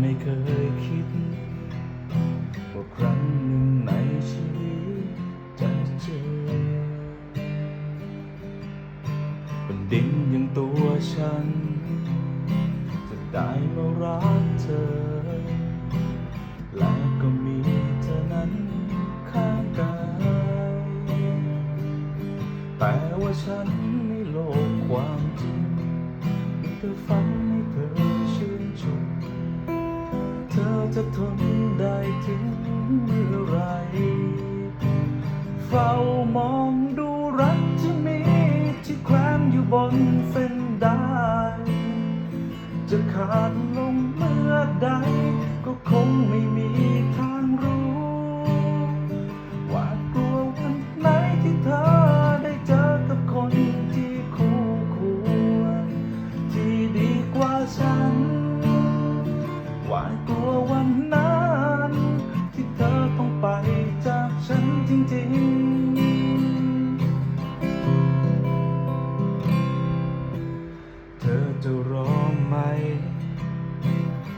ไม่เคยคิดว่าครั้งหนึ่งในชีวิตจะเจอเป็นดินอย่างตัวฉัน จะได้มารักเธอ และก็มีเธอนั้นข้างกายแต่ว่าฉันในโลกความจริงมีเธอ จะทนได้ถึงเมื่อไร เฝ้ามองดูรักที่มีที่แขวนอยู่บนเส้นได้ จะขาดลงเมื่อใดาดกลัววันนั้นที่เธอต้องไปจากฉันจริงๆ เธอจะรอไหม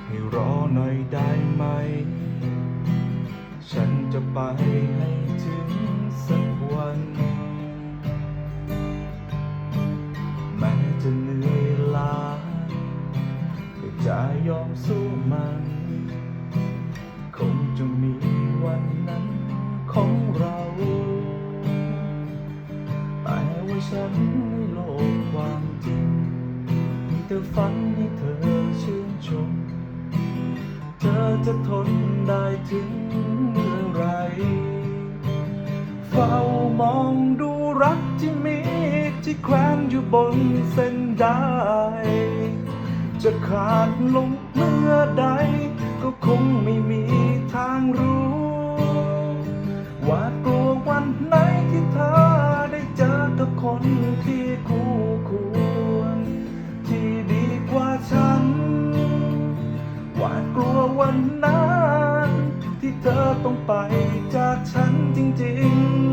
ให้รอหน่อยได้ไหม ฉันจะไปให้ถึงสักวันแม้จะเหนื่อยล้าก็จะยอมสู้ มัน คงจะมีวันนั้นของเรา แต่ว่าฉันในโลกความจริงมีแต่ฝันให้เธอชื่นชม เธอจะทนได้ถึงเมื่อไร เฝ้ามองดูรักที่มีที่แขวนอยู่บนเส้นได้ จะขาดลงเมื่อใด ก็คงไม่มีทางรู้ ว่ากลัววันไหนที่เธอได้เจอกับคนที่คู่ควร ที่ดีกว่าฉันหวาดกลัววันนั้น ที่เธอต้องไปจากฉันจริง ๆ